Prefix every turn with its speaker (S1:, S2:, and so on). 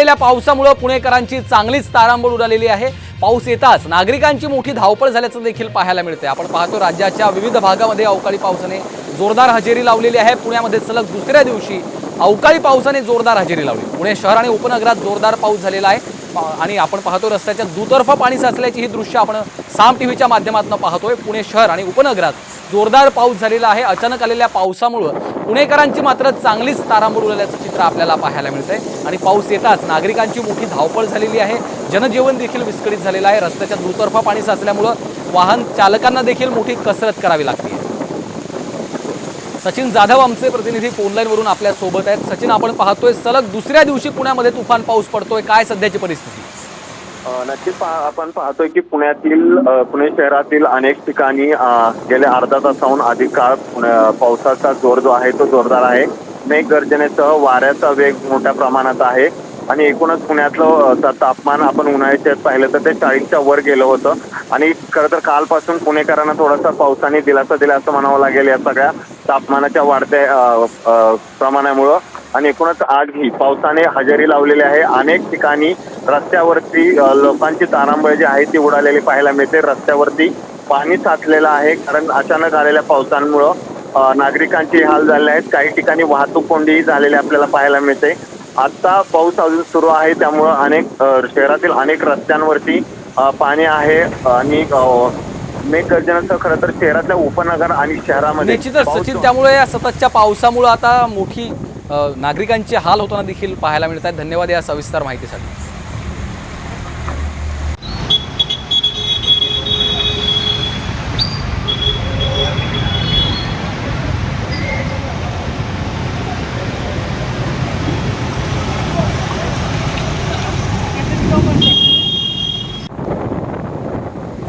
S1: झालेल्या पावसामुळे पुणेकरांची चांगलीच तारांबळ उडालेली आहे. पाऊस येताच नागरिकांची मोठी धावपळ झाल्याचं देखील पाहायला मिळते आपण पाहतो राज्याच्या विविध भागामध्ये अवकाळी पावसाने जोरदार हजेरी लावलेली आहे. पुण्यामध्ये सलग दुसऱ्या दिवशी अवकाळी पावसाने जोरदार हजेरी लावली. पुणे शहर आणि उपनगरात जोरदार पाऊस झालेला आहे. आणि आपण पाहतो रस्त्याच्या दुतर्फा पाणी साचल्याची ही दृश्य आपण साम टी व्हीच्या माध्यमातून पाहतोय. पुणे शहर आणि उपनगरात जोरदार पाऊस झालेला आहे. अचानक आलेल्या पावसामुळं पुणेकरांची मात्र चांगलीच तारांबूर उडवल्याचं चित्र आपल्याला पाहायला मिळतंय. आणि पाऊस येताच नागरिकांची मोठी धावपळ झालेली आहे. जनजीवन देखील विस्कळीत झालेलं आहे. रस्त्याच्या दुतर्फा पाणी साचल्यामुळं वाहन चालकांना देखील मोठी कसरत करावी लागते. सचिन जाधव आमचे प्रतिनिधी फोनलाईनवरून आपल्यासोबत आहेत. सचिन आपण पाहतोय सलग दुसऱ्या दिवशी पुण्यामध्ये तुफान पाऊस पडतोय. काय सध्याची परिस्थिती?
S2: नक्कीच पा- आपण पाहतोय की पुण्यातील पुणे शहरातील अनेक ठिकाणी गेल्या अर्धा तासाहून अधिक काळ पावसाचा जोर जो आहे तो जोरदार आहे. मेघगर्जनेसह वाऱ्याचा वेग मोठ्या प्रमाणात आहे. आणि एकूणच पुण्यातलं तापमान आपण उन्हाळ्याच्या पाहिलं तर ते चाळीसच्या वर गेलं होतं. आणि खरं तर कालपासून पुणेकरांना थोडासा पावसाने दिलासा दिला असं म्हणावं लागेल या सगळ्या तापमानाच्या वाढत्या प्रमाणामुळं. आणि एकूणच आजही पावसाने हजेरी लावलेली आहे. अनेक ठिकाणी रस्त्यावरती लोकांची तारांबळ जी आहे ती उडालेली पाहायला मिळते. रस्त्यावरती पाणी साचलेलं आहे. कारण अचानक आलेल्या पावसांमुळं नागरिकांचे हाल झाले आहेत. काही ठिकाणी वाहतूक कोंडीही झालेली आपल्याला पाहायला मिळते. आता पाऊस अजून सुरू आहे. त्यामुळं अनेक शहरातील अनेक रस्त्यांवरती पाणी आहे. आणि अ, मेघगर्जनेसह खरं तर शहरातल्या उपनगर आणि शहरामध्ये.
S1: निश्चितच सचिन त्यामुळे या सततच्या पावसामुळे आता मोठी नागरिकांचे हाल होताना देखील पाहायला मिळत आहेत. धन्यवाद या सविस्तर माहितीसाठी.